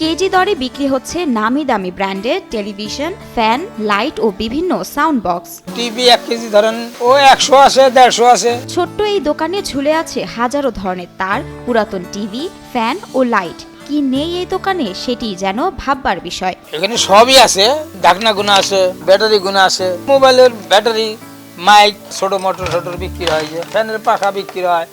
KG দরে বিক্রি হচ্ছে নামি দামি ব্র্যান্ডের টেলিভিশন ফ্যান লাইট ও বিভিন্ন সাউন্ড বক্স। টিভি এক কেজি ধরেন ও একশো আছে দেড়শো আছে ছোট্ট এই দোকানে ঝুলে আছে হাজারো ধরনের তার পুরাতন টিভি ফ্যান ও লাইট। কি নেই এই দোকানে সেটি যেন ভাববার বিষয়। এখানে সবই আছে ঢাকনা গুণা আছে ব্যাটারি গুণা আছে। মোবাইলের ব্যাটারি মাইক ছোট মোটর ছোটর বিক্রি হয় ফ্যানের পাখা বিক্রি হয়।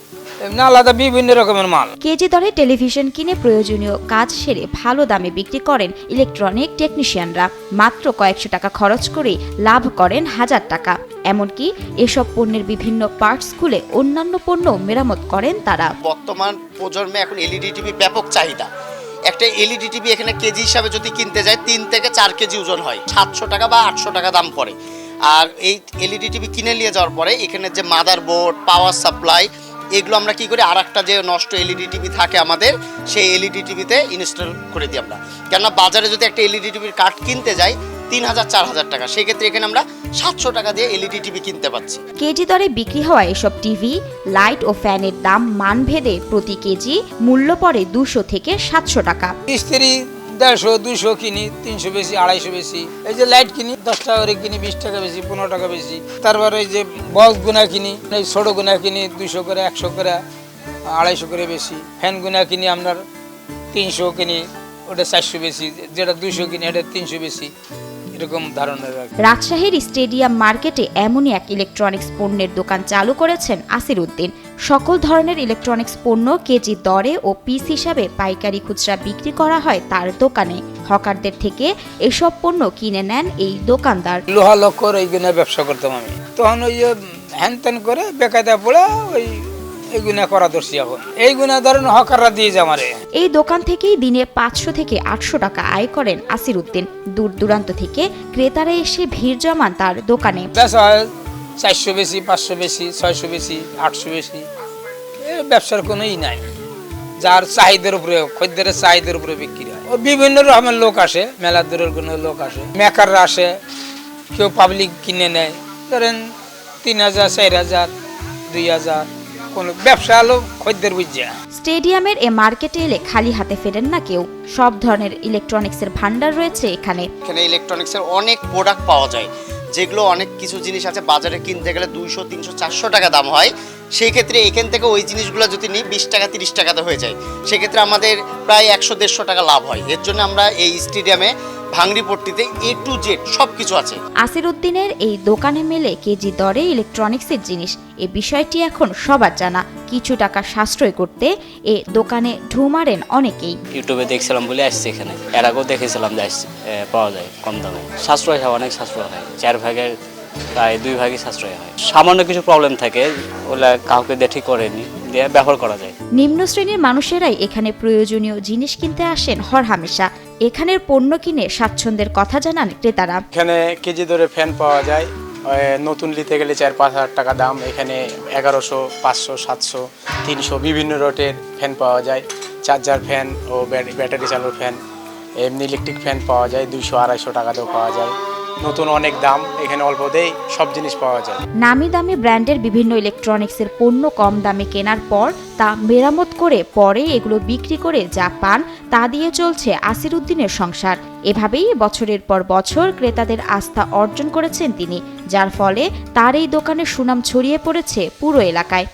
এমনি আলাদা বিভিন্ন রকমের মাল। কেজি দরে টেলিভিশন কিনে প্রয়োজনীয় কাজ সেরে ভালো দামে বিক্রি করেন ইলেকট্রনিক টেকনিশিয়ানরা। মাত্র কয়েকশো টাকা খরচ করে লাভ করেন হাজার টাকা। এমনকি এসব পণ্যের বিভিন্ন পার্টস খুলে অন্যান্য পণ্য মেরামত করেন তারা। বর্তমান প্রজন্মে এখন এলইডি টিভি ব্যাপক চাহিদা। একটা এলইডি টিভি এখানে কেজি হিসাবে যদি কিনতে যায় তিন থেকে চার কেজি ওজন হয়। সাতশো টাকা বা আটশো টাকা দাম পড়ে। আর এই এলইডি টিভি কিনে নিয়ে যাওয়ার পরে এখানে যে মাদার বোর্ড পাওয়ার সাপ্লাই এগুলো আমরা কি করি? আর একটা যে নষ্ট এলইডি টিভি থাকে আমাদের সেই এলইডি টিভিতে ইনস্টল করে দিই আমরা। কেননা বাজারে যদি একটা এলইডি টিভির কার্ড কিনতে যাই তিন হাজার চার হাজার টাকা। সেক্ষেত্রে এখানে আমরা সাতশো টাকা দিয়ে এলইডি টিভি কিনতে পাচ্ছি। কেজি দরে বিক্রি হওয়া এসব টিভি লাইট ও ফ্যানের দাম মানভেদে প্রতি কেজি মূল্য পড়ে দুশো থেকে সাতশো টাকা। স্ত্রী দেড়শো দুশো কিনি, তিনশো বেশি, আড়াইশো বেশি। এই যে লাইট কিনি, দশ টাকা করে কিনি, বিশ টাকা বেশি, পনেরো টাকা বেশি। তারপর এই যে বক্স গুনা কিনি, এই ছোটো গুনা কিনি দুশো করে, একশো করে, আড়াইশো করে বেশি। ফ্যান গুনা কিনি আপনার তিনশো কিনি, ওটা চারশো বেশি, যেটা দুশো কিনি, এটা তিনশো বেশি। এরকম ধরনের রাজশাহীর স্টেডিয়াম মার্কেটে এমনই এক ইলেকট্রনিক্স পণ্যের দোকান চালু করেছেন আসির উদ্দিন সকল ধরনের ইলেকট্রনিক্স পণ্য কেজি দরে ও পিস হিসাবে পাইকারি খুচরা বিক্রি করা হয় তার দোকানে। হকারদের থেকে এসব পণ্য কিনে নেন এই দোকানদার। লোহা লক্কর ব্যবসা করতাম আমি। তখন ওই হ্যান ত্যান করে বেকায়দা পড়ে ওই এই গুনা করা দর্শি এখন এই গুনা ধরেন হকাররা দিয়ে যায় আমারে। এই দোকান থেকেই দিনে পাঁচশো থেকে আটশো টাকা আয় করেন আসির উদ্দিন। দূর দূরান্ত থেকে ক্রেতারা এসে ভিড় জমান তার দোকানে। বেচা হয় চারশো বেশি পাঁচশো বেশি ছয়শো বেশি আটশো বেশি। এ ব্যবসার কোনো ই নাই। যার চাহিদার উপরে খদ্দের চাহিদার উপরে বিক্রি হয়। ও বিভিন্ন রকমের লোক আসে মেলা দূরের কোনো লোক আসে। মেকাররা আসে কেউ পাবলিক কিনে নেয়। ধরেন তিন হাজার চার হাজার দুই হাজার। কোনো ব্যবসা হলো খদ্দের বুঝছে স্টেডিয়ামের এ মার্কেটে এলে খালি হাতে ফেরেন না কেউ। সব ধরনের ইলেকট্রনিক্সের ভান্ডার রয়েছে এখানে। এখানে ইলেকট্রনিক্সের অনেক প্রোডাক্ট পাওয়া যায় যেগুলো অনেক কিছু জিনিস আছে বাজারে কিনতে গেলে দুইশো তিনশো চারশো টাকা দাম হয়। সেই ক্ষেত্রে এখান থেকে ওই জিনিসগুলো যদি নিই বিশ টাকা তিরিশ টাকাতে হয়ে যায়। সেক্ষেত্রে আমাদের প্রায় একশো দেড়শো টাকা লাভ হয়। এর জন্য আমরা এই স্টেডিয়ামে ভাঙড়ি পট্টিতে এ টু জেড সব কিছু আছে। আসির উদ্দিনের এই দোকানে মেলে কেজি দরে ইলেকট্রনিক্সের জিনিস। এ বিষয়টি এখন সবার জানা। কিছু টাকা সাশ্রয় করতে এ দোকানে ঢু মারেন অনেকেই। ইউটিউবে দেখছিলাম বলে আসছি এখানে। এর আগেও দেখেছিলাম যে আসছে পাওয়া যায় কম দামে। সাশ্রয় হয় অনেক সাশ্রয় হয়। চার ভাগের প্রায় দুই ভাগই সাশ্রয় হয়। সামান্য কিছু প্রবলেম থাকে ওগুলা কাউকে দিয়ে ঠিক করেনি ব্যবহার করা যায়। নিম্ন শ্রেণির মানুষেরাই এখানে প্রয়োজনীয় জিনিস কিনতে আসেন হরহামেশা। এখানের পণ্য কিনে স্বাচ্ছন্দ্যের কথা জানান ক্রেতারা। এখানে কেজি ধরে ফ্যান পাওয়া যায়। নতুন নিতে গেলে চার পাঁচ হাজার টাকা দাম। এখানে এগারোশো, পাঁচশো, সাতশো, তিনশো বিভিন্ন রোটের ফ্যান পাওয়া যায়। চার্জার ফ্যান ও ব্যাট- ব্যাটারি চালু ফ্যান। এমনি ইলেকট্রিক ফ্যান পাওয়া যায়। দুইশো, আড়াইশো টাকাতেও পাওয়া যায়। নতুন অনেক দাম, এখানে অল্পতেই সব জিনিস পাওয়া যায়। নামি দামি ব্র্যান্ডের বিভিন্ন ইলেকট্রনিক্সের পণ্য কম দামে কেনার পর তা মেরামত করে পরে এগুলো বিক্রি করে যা পান, তা দিয়ে চলছে আসির উদ্দিনের সংসার। এভাবেই বছরের পর বছর ক্রেতাদের আস্থা অর্জন করেছেন তিনি, যার ফলে তার এই দোকানের সুনাম ছড়িয়ে পড়েছে পুরো এলাকায়।